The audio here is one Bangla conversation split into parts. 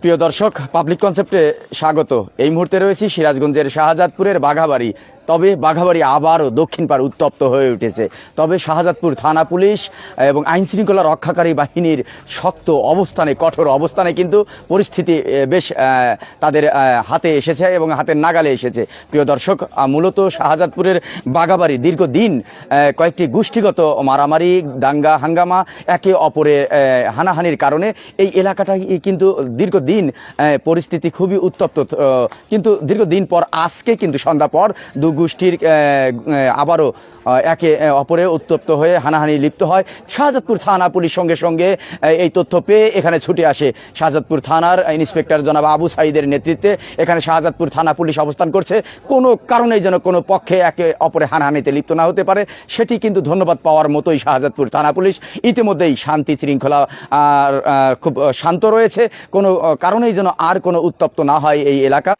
প্রিয় দর্শক পাবলিক কনসেপ্টে স্বাগত। এই মুহূর্তে রয়েছি সিরাজগঞ্জের শাহজাদপুরের বাঘাবাড়ি তবে বাঘাবাড়ি আবারও দক্ষিণ পার উত্তপ্ত হয়ে উঠেছে। তবে শাহজাদপুর থানা পুলিশ এবং আইন শৃঙ্খলা রক্ষাকারী বাহিনীর শক্ত অবস্থানে, কঠোর অবস্থানে কিন্তু পরিস্থিতি বেশ তাদের হাতে এসেছে এবং হাতের নাগালে এসেছে। প্রিয় দর্শক মূলত শাহজাদপুরের বাঘাবাড়ি দীর্ঘদিন কয়েকটি গোষ্ঠীগত মারামারি, দাঙ্গা, হাঙ্গামা একে অপরে হানাহানির কারণে এই এলাকাটা কিন্তু দীর্ঘদিন পরিস্থিতি খুবই উত্তপ্ত কিন্তু দীর্ঘদিন পর আজকে কিন্তু সন্ধ্যা পর দু গোষ্ঠীর আবারও একে অপরে উত্তপ্ত হয়ে হানাহানি লিপ্ত হয়। শাহজাদপুর থানা পুলিশ সঙ্গে সঙ্গে এই তথ্য পেয়ে এখানে ছুটে আসে। শাহজাদপুর থানার ইন্সপেক্টর জনাব আবু সাইদের নেতৃত্বে এখানে শাহজাদপুর থানা পুলিশ অবস্থান করছে। কোনো কারণেই যেন কোনো পক্ষে একে অপরে হানাহানিতে লিপ্ত না হতে পারে। সেটি কিন্তু ধন্যবাদ পাওয়ার মতোই শাহজাদপুর থানা পুলিশ। ইতিমধ্যেই শান্তি শৃঙ্খলা খুব শান্ত রয়েছে। কোনো কারণেই যেন আর কোনো উত্তপ্ত না হয় এই এলাকা।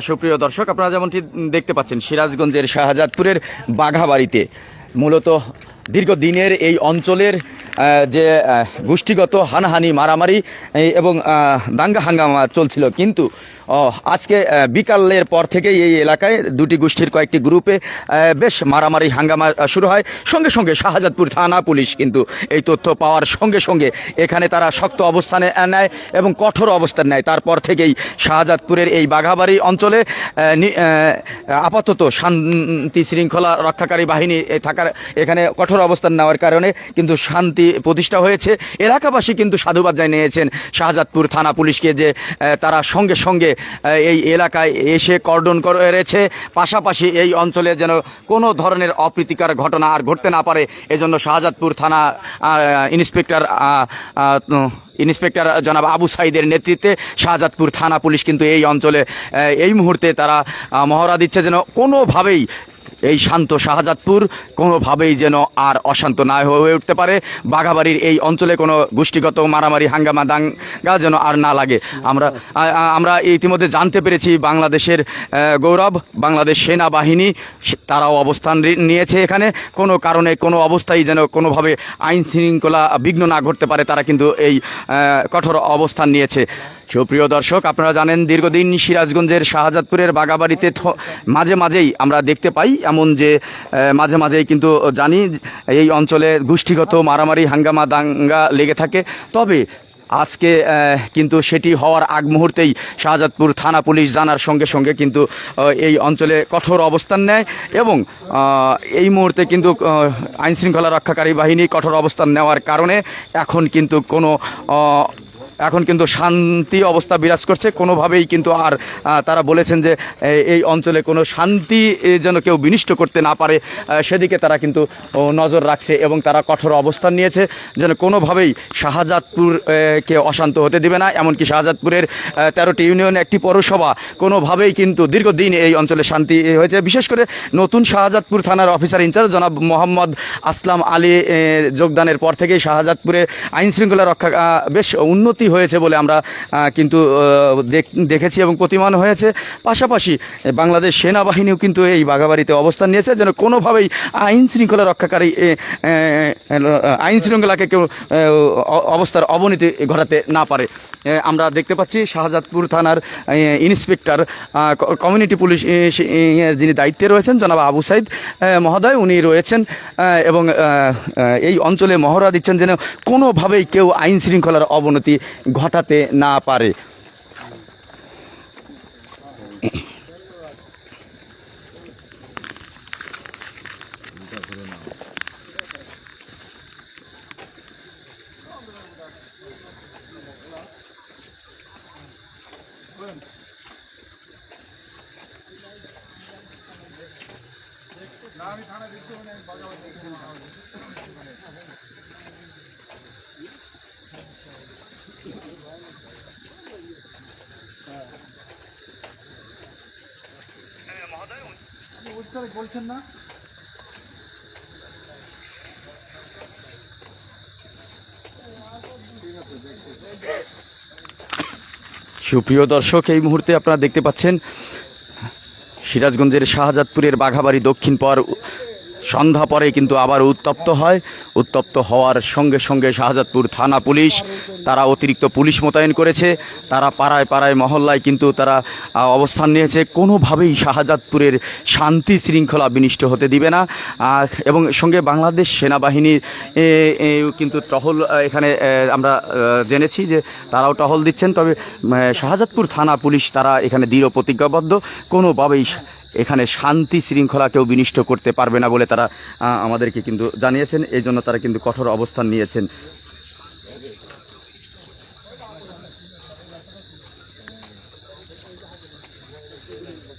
সুপ্রিয় দর্শক আপনারা যেমনটি দেখতে পাচ্ছেন সিরাজগঞ্জের শাহজাদপুরের বাঘাবাড়িতে মূলত দীর্ঘদিনের এই অঞ্চলের যে গোষ্ঠীগত হানাহানি, মারামারি এবং দাঙ্গা হাঙ্গামা চলছিল। কিন্তু আজকে বিকালের পর থেকেই এই এলাকায় দুটি গোষ্ঠীর কয়েকটি গ্রুপে বেশ মারামারি, হাঙ্গামা শুরু হয়। সঙ্গে সঙ্গে শাহজাদপুর থানা পুলিশ কিন্তু এই তথ্য পাওয়ার সঙ্গে সঙ্গে এখানে তারা শক্ত অবস্থানে নেয় এবং কঠোর অবস্থান নেয়। তারপর থেকেই শাহজাদপুরের এই বাঘাবাড়ি অঞ্চলে আপাতত শান্তি শৃঙ্খলা রক্ষাকারী বাহিনী থাকার, এখানে কঠোর অবস্থান নেওয়ার কারণে কিন্তু শান্তি প্রতিষ্ঠা হয়েছে। এলাকাবাসী কিন্তু সাধুবাদ জানিয়েছেন, শাহজাদপুর থানা পুলিশকে যে তারা সঙ্গে সঙ্গে এই এলাকায় এসে কর্ডন করেছে। পাশাপাশি এই অঞ্চলে যেন কোনো ধরনের অপ্রীতিকর ঘটনা আর ঘটতে না পারে, এজন্য শাহজাদপুর থানা ইন্সপেক্টর ইন্সপেক্টর জনাব আবু সাইদের নেতৃত্বে শাহজাদপুর থানা পুলিশ কিন্তু এই অঞ্চলে এই মুহূর্তে তারা মহড়া দিচ্ছে যেন কোনোভাবেই এই শান্ত শাহজাদপুর কোনোভাবেই যেন আর অশান্ত না হয়ে উঠতে পারে। বাঘাবাড়ির এই অঞ্চলে কোনো গোষ্ঠীগত মারামারি, হাঙ্গামা, দাঙ্গা যেন আর না লাগে। আমরা আমরা ইতিমধ্যে জানতে পেরেছি বাংলাদেশের গৌরব, বাংলাদেশ সেনাবাহিনী তারাও অবস্থান নিয়েছে এখানে। কোনো কারণে কোনো অবস্থায় যেন কোনোভাবে আইন শৃঙ্খলা বিঘ্ন না ঘটতে পারে, তারা কিন্তু এই কঠোর অবস্থান নিয়েছে। সুপ্রিয় দর্শক, আপনারা জানেন দীর্ঘদিন সিরাজগঞ্জের শাহজাদপুরের বাগাবাড়িতে মাঝে মাঝেই আমরা দেখতে পাই এমন যে মাঝে মাঝেই কিন্তু জানি এই অঞ্চলে গোষ্ঠীগত মারামারি, হাঙ্গামা, দাঙ্গা লেগে থাকে। তবে আজকে কিন্তু সেটি হওয়ার আগ মুহূর্তেই শাহজাদপুর থানা পুলিশ জানার সঙ্গে সঙ্গে কিন্তু এই অঞ্চলে কঠোর অবস্থান নেয় এবং এই মুহূর্তে কিন্তু আইনশৃঙ্খলা রক্ষাকারী বাহিনী কঠোর অবস্থান নেওয়ার কারণে এখন কিন্তু কোনো এখন কিন্তু শান্তি অবস্থা বিরাজ করছে। কোনোভাবেই কিন্তু আর তারা বলেছেন যে এই অঞ্চলে কোনো শান্তি যেন কেউ বিনিষ্ট করতে না পারে সেদিকে তারা কিন্তু নজর রাখছে এবং তারা কঠোর অবস্থান নিয়েছে, যেন কোনোভাবেই শাহজাদপুর কে অশান্ত হতে দিবে না। এমনকি শাহজাদপুরের তেরোটি ইউনিয়ন, একটি পৌরসভা, কোনোভাবেই কিন্তু দীর্ঘদিন এই অঞ্চলে শান্তি হয়েছে। বিশেষ করে নতুন শাহজাদপুর থানার অফিসার ইনচার্জ জনাব মোহাম্মদ আসলাম আলী যোগদানের পর থেকেই শাহজাদপুরে আইন শৃঙ্খলা রক্ষা বেশ উন্নতি হয়েছে বলে আমরা কিন্তু দেখেছি এবং প্রতিমান হয়েছে। পাশাপাশি বাংলাদেশ সেনাবাহিনীও কিন্তু এই বাঘাবাড়িতে অবস্থান নিয়েছে, যেন কোনোভাবেই আইন শৃঙ্খলা রক্ষাকারী আইন শৃঙ্খলাকে কেউ অবস্থার অবনতি ঘটাতে না পারে। আমরা দেখতে পাচ্ছি শাহজাদপুর থানার ইন্সপেক্টর কমিউনিটি পুলিশ যিনি দায়িত্বে রয়েছেন, জনাব আবু সাইদ মহোদয়, উনি রয়েছেন এবং এই অঞ্চলে মহড়া দিচ্ছেন যেন কোনোভাবেই কেউ আইন শৃঙ্খলার অবনতি ঘটাতে না পারে। বলছেন না? সুপ্রিয় দর্শক এই মুহূর্তে আপনারা দেখতে পাচ্ছেন সিরাজগঞ্জের শাহজাদপুরের বাঘাবাড়ি দক্ষিণ পাড় সন্ধ্যা পরে কিন্তু আবার উত্তপ্ত হয়। উত্তপ্ত হওয়ার সঙ্গে সঙ্গে শাহজাদপুর থানা পুলিশ তারা অতিরিক্ত পুলিশ মোতায়েন করেছে, তারা পাড়ায় পাড়ায় মহল্লায় কিন্তু তারা অবস্থান নিয়েছে। কোনোভাবেই শাহজাদপুরের শান্তি শৃঙ্খলা বিনিষ্ট হতে দিবে না। এবং সঙ্গে বাংলাদেশ সেনাবাহিনীর কিন্তু টহল এখানে আমরা জেনেছি যে তারাও টহল দিচ্ছেন। তবে শাহজাদপুর থানা পুলিশ তারা এখানে দৃঢ় প্রতিজ্ঞাবদ্ধ। কোনোভাবেই এখানে শান্তি শৃঙ্খলা কেউ বিনিষ্ট করতে পারবে না বলে তারা আমাদেরকে কিন্তু জানিয়েছেন। এই জন্য তারা কিন্তু কঠোর অবস্থান নিয়েছেন।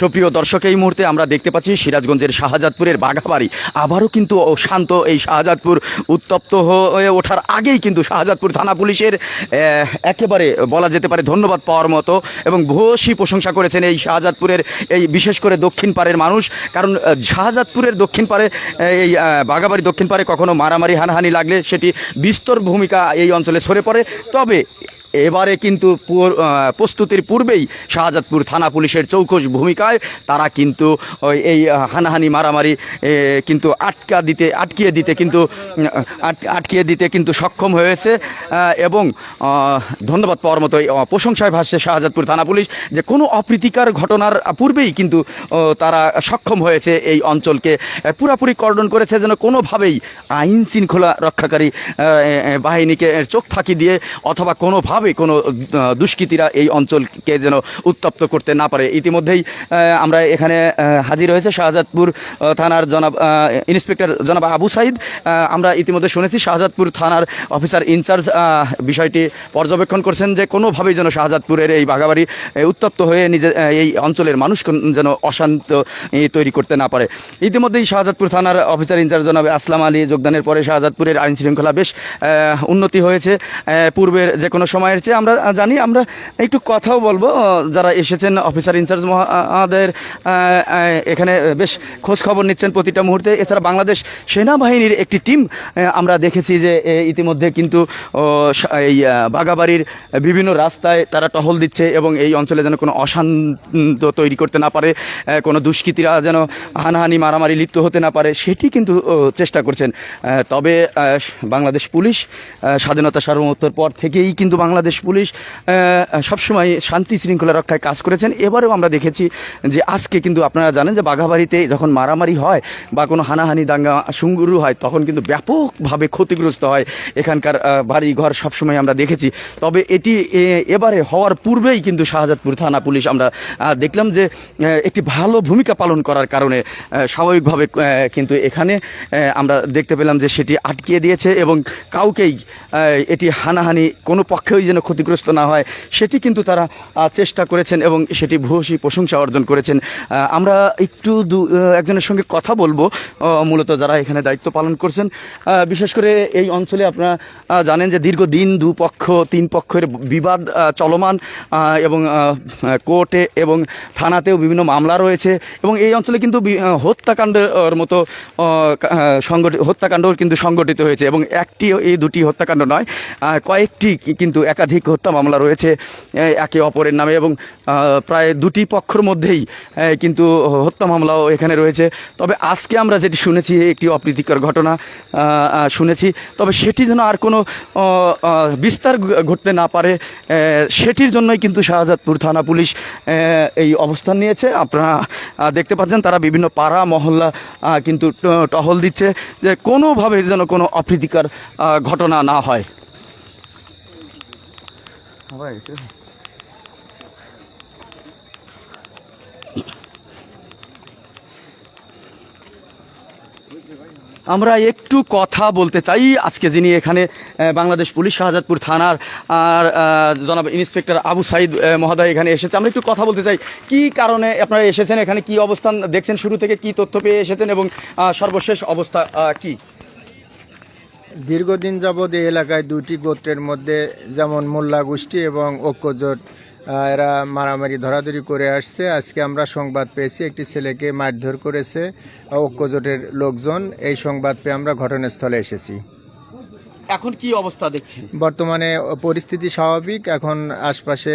সুপ্রিয় দর্শক, এই মুহূর্তে আমরা দেখতে পাচ্ছি সিরাজগঞ্জের শাহজাদপুরের বাঘাবাড়ি। আবারও কিন্তু শান্ত এই শাহজাদপুর উত্তপ্ত হয়ে ওঠার আগেই কিন্তু শাহজাদপুর থানা পুলিশের একেবারে বলা যেতে পারে ধন্যবাদ পাওয়ার মতো এবং ভূয়সী প্রশংসা করেছেন এই শাহজাদপুরের এই বিশেষ করে দক্ষিণ পাড়ের মানুষ। কারণ শাহজাদপুরের দক্ষিণ পাড়ে এই বাঘাবাড়ি দক্ষিণ পাড়ে কখনো মারামারি, হানাহানি লাগলে সেটি বিস্তর ভূমিকা এই অঞ্চলে সরে পড়ে। তবে এবারে কিন্তু পুর- প্রস্তুতির পূর্বেই শাহজাদপুর থানা পুলিশের চৌকস ভূমিকায় তারা কিন্তু এই হানাহানি মারামারি কিন্তু আটকা দিতে, আটকিয়ে দিতে কিন্তু আট- আটকিয়ে দিতে কিন্তু সক্ষম হয়েছে এবং ধন্যবাদ পাওয়ার মতো প্রশংসায় ভাসছে শাহজাদপুর থানা পুলিশ যে কোনো অপ্রীতিকর ঘটনার পূর্বেই কিন্তু তারা সক্ষম হয়েছে এই অঞ্চলকে পুরাপুরি কর্ডন করেছে যেন কোনোভাবেই আইন শৃঙ্খলা রক্ষাকারী বাহিনীকে চোখ ফাঁকি দিয়ে অথবা কোনোভাবে কোনো আহ, দুষ্কৃতীরা এই অঞ্চলকে যেন উত্তপ্ত করতে না পারে। ইতিমধ্যেই আমরা এখানে হাজির হয়েছে শাহজাদপুর থানার জনাব ইন্সপেক্টর জনাব আবু সাইদ। আমরা ইতিমধ্যে শুনেছি শাহজাদপুর থানার অফিসার ইনচার্জ বিষয়টি পর্যবেক্ষণ করছেন যে কোনোভাবেই যেন শাহজাদপুরের এই বাঘাবাড়ি উত্তপ্ত হয়ে নিজে এই অঞ্চলের মানুষ যেন অশান্ত তৈরি করতে না পারে। ইতিমধ্যেই শাহজাদপুর থানার অফিসার ইনচার্জ জনাব আসলাম আলী যোগদানের পরে শাহজাদপুরের আইন শৃঙ্খলা বেশ উন্নতি হয়েছে। পূর্বের যে কোনো সময়ের চেয়ে আমরা জানি, আমরা একটু কথাও বলব। যারা এসেছেন অফিসার ইনচার্জ মহাদের এখানে বেশ খোঁজ খবর নিচ্ছেন প্রতিটা মুহূর্তে। এছাড়া বাংলাদেশ সেনাবাহিনীর একটি টিম আমরা দেখেছি যে ইতিমধ্যে কিন্তু এই বাগাবাড়ির বিভিন্ন রাস্তায় তারা টহল দিচ্ছে এবং এই অঞ্চলে যেন কোনো অশান্ত তৈরি করতে না পারে কোনো দুষ্কৃতীরা যেন হানাহানি, মারামারি লিপ্ত হতে না পারে, সেটি কিন্তু চেষ্টা করছেন। তবে বাংলাদেশ পুলিশ স্বাধীনতা সার্বভৌমত্বর পর থেকেই কিন্তু বাংলাদেশ পুলিশ সবসময় শান্তি শৃঙ্খলা রক্ষায় কাজ করেছেন। এবারেও আমরা দেখেছি যে আজকে কিন্তু আপনারা জানেন যে বাঘাবাড়িতে যখন মারামারি হয় বা কোনো হানাহানি দাঙ্গা শুরু হয়, তখন কিন্তু ব্যাপকভাবে ক্ষতিগ্রস্ত হয় এখানকার বাড়ি ঘর সবসময় আমরা দেখেছি। তবে এটি এবারে হওয়ার পূর্বেই কিন্তু শাহজাদপুর থানা পুলিশ আমরা দেখলাম যে একটি ভালো ভূমিকা পালন করার কারণে স্বাভাবিকভাবে কিন্তু এখানে আমরা দেখতে পেলাম যে সেটি আটকিয়ে দিয়েছে এবং কাউকেই এটি হানাহানি কোনো পক্ষেই যেন ক্ষতিগ্রস্ত না হয়, সেটি কিন্তু তারা চেষ্টা করেছেন এবং সেটি ভূয়সী প্রশংসা অর্জন করেছেন। আমরা একটু দু- একজনের সঙ্গে কথা বলব মূলত যারা এখানে দায়িত্ব পালন করছেন। বিশেষ করে এই অঞ্চলে আপনারা জানেন যে দীর্ঘদিন দুপক্ষ তিন পক্ষের বিবাদ চলমান এবং কোর্টে এবং থানাতেও বিভিন্ন মামলা রয়েছে এবং এই অঞ্চলে কিন্তু হত্যাকাণ্ডের মতো সংগঠিত হত্যাকাণ্ড কিন্তু সংগঠিত হয়েছে এবং একটি এই দুটি হত্যাকাণ্ড নয় কয়েকটি কিন্তু একাধিক হত্যা মামলা রয়েছে একে অপরের নামে এবং প্রায় দুটি পক্ষর মধ্যেই কিন্তু হত্যা মামলাও এখানে রয়েছে। তবে আজকে আমরা যেটি শুনেছি, একটি অপ্রীতিকর ঘটনা শুনেছি। তবে সেটি যেন আর কোনো বিস্তার ঘটতে না পারে সেটির জন্যই কিন্তু শাহজাদপুর থানা পুলিশ এই অবস্থান নিয়েছে। আপনারা দেখতে পাচ্ছেন, তারা বিভিন্ন পাড়া, মহল্লা কিন্তু টহল দিচ্ছে যে কোনোভাবে যেন কোনো অপ্রীতিকর ঘটনা না হয়। আমরা একটু কথা বলতে চাই। আজকে যিনি এখানে বাংলাদেশ পুলিশ শাহজাদপুর থানার, আর জনাব ইন্সপেক্টর আবু সাইদ মহোদয় এখানে এসেছে। আমরা একটু কথা বলতে চাই, কি কারণে আপনারা এসেছেন? এখানে কি অবস্থান দেখছেন? শুরু থেকে কি তথ্য পেয়ে এসেছেন? এবং সর্বশেষ অবস্থা কি? দীর্ঘদিন যাবৎ এই এলাকায় দুইটি গোত্রের মধ্যে যেমন মোল্লা গোষ্ঠী এবং ঐক্যজোট এরা মারামারি ধরাধরি করে আসছে। আজকে আমরা সংবাদ পেয়েছি, একটি ছেলেকে মারধর করেছে ঐক্যজোটের লোকজন। এই সংবাদ পেয়ে আমরা ঘটনাস্থলে এসেছি। এখন কি অবস্থা দেখছি বর্তমানে পরিস্থিতি স্বাভাবিক এখন আশপাশে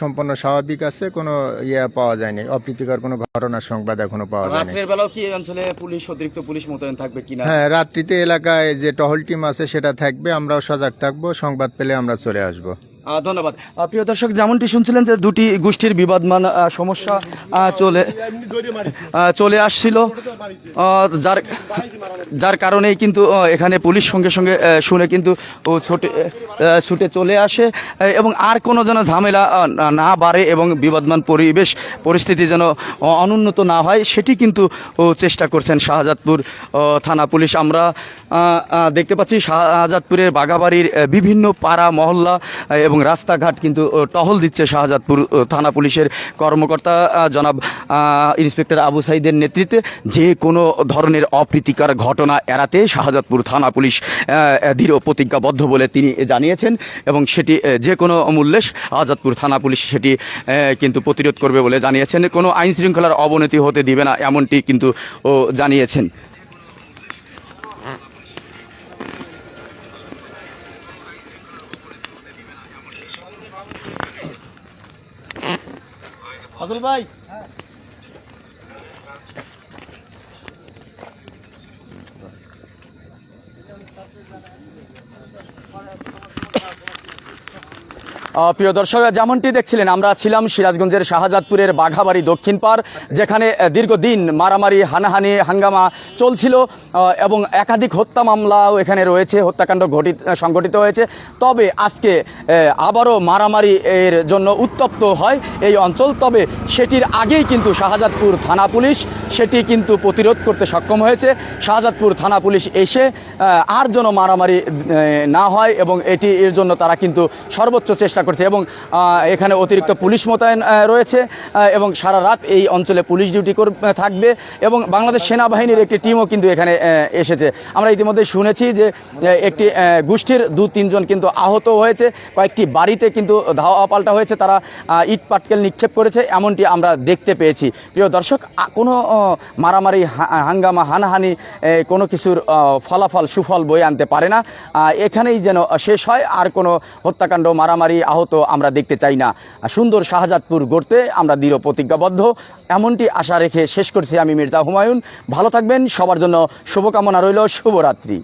সম্পূর্ণ স্বাভাবিক আছে কোনো ইয়ে পাওয়া যায়নি। অপ্রীতিকর কোনো ঘটনার সংবাদ এখনও পাওয়া যায়নি। রাত্রের বেলাও কি এই অঞ্চলে পুলিশ অতিরিক্ত পুলিশ মোতায়েন থাকবে কিনা? হ্যাঁ রাত্রিতে এলাকায় যে টহল টিম আছে সেটা থাকবে আমরাও সজাগ থাকব সংবাদ পেলে আমরা চলে আসব। ধন্যবাদ। প্রিয় দর্শক যেমনটি শুনছিলেন যে দুটি গোষ্ঠীর বিবাদমান সমস্যা চলে চলে আসছিল। যার যার কারণেই কিন্তু এখানে পুলিশ সঙ্গে সঙ্গে শুনে কিন্তু ও ছোটে ছুটে চলে আসে। এবং আর কোনো যেন ঝামেলা না- বাড়ে এবং বিবাদমান পরিবেশ পরিস্থিতি যেন অনুন্নত না হয় সেটি কিন্তু চেষ্টা করছেন শাহজাদপুর থানা পুলিশ। আমরা আহ, দেখতে পাচ্ছি শাহজাদপুরের বাগাবাড়ির বিভিন্ন পাড়া মহল্লা আহ, এবং রাস্তাঘাট কিন্তু টহল দিচ্ছে শাহজাদপুর থানা পুলিশের কর্মকর্তা জনাব ইন্সপেক্টর আবু সাইদের নেতৃত্বে যে কোনো ধরনের অপ্রীতিকর ঘটনা এড়াতে শাহজাদপুর থানা পুলিশ দৃঢ় প্রতিজ্ঞাবদ্ধ বলে তিনি জানিয়েছেন এবং সেটি যে কোনো মূল্যে শাহজাদপুর থানা পুলিশ সেটি কিন্তু প্রতিরোধ করবে বলে জানিয়েছেন। কোনো আইন শৃঙ্খলার অবনতি হতে দিবে না, এমনটি কিন্তু, ও, জানিয়েছেন। ফজল ভাই প্রিয় দর্শক, যেমনটি দেখছিলেন, আমরা ছিলাম সিরাজগঞ্জের শাহজাদপুরের বাঘাবাড়ি দক্ষিণ পার যেখানে দীর্ঘদিন মারামারি, হানাহানি, হাঙ্গামা চলছিল এবং একাধিক হত্যা মামলাও এখানে রয়েছে, হত্যাকাণ্ড ঘটিত সংঘটিত হয়েছে। তবে আজকে আবারও মারামারি এর জন্য উত্তপ্ত হয় এই অঞ্চল, তবে সেটির আগেই কিন্তু শাহজাদপুর থানা পুলিশ সেটি কিন্তু প্রতিরোধ করতে সক্ষম হয়েছে। শাহজাদপুর থানা পুলিশ এসে আর যেন মারামারি না হয় এবং এটি এর জন্য তারা কিন্তু সর্বোচ্চ চেষ্টা করছে এবং এখানে অতিরিক্ত পুলিশ মোতায়েন রয়েছে এবং সারা রাত এই অঞ্চলে পুলিশ ডিউটি থাকবে এবং বাংলাদেশ সেনাবাহিনীর একটি টিমও কিন্তু এখানে এসেছে। আমরা ইতিমধ্যে শুনেছি যে একটি গোষ্ঠীর দু তিনজন কিন্তু আহত হয়েছে। কয়েকটি বাড়িতে কিন্তু ধাওয়া পাল্টা হয়েছে। তারা ইট পাটকেল নিক্ষেপ করেছে, এমনটি আমরা দেখতে পেয়েছি। প্রিয় দর্শক কোনো মারামারি হাঙ্গামা, হানাহানি কোনো কিছুর ফলাফল, সুফল বয়ে আনতে পারে না। এখানেই যেন শেষ হয়, আর কোনো হত্যাকাণ্ড, মারামারি আহত আমরা দেখতে চাই না। সুন্দর শাহজাদপুর গড়তে আমরা দৃঢ় প্রতিজ্ঞাবদ্ধ। এমনটি আশা রেখে শেষ করছি আমি মির্জা হুমায়ুন। ভালো থাকবেন, সবার জন্য শুভকামনা রইল, শুভরাত্রি।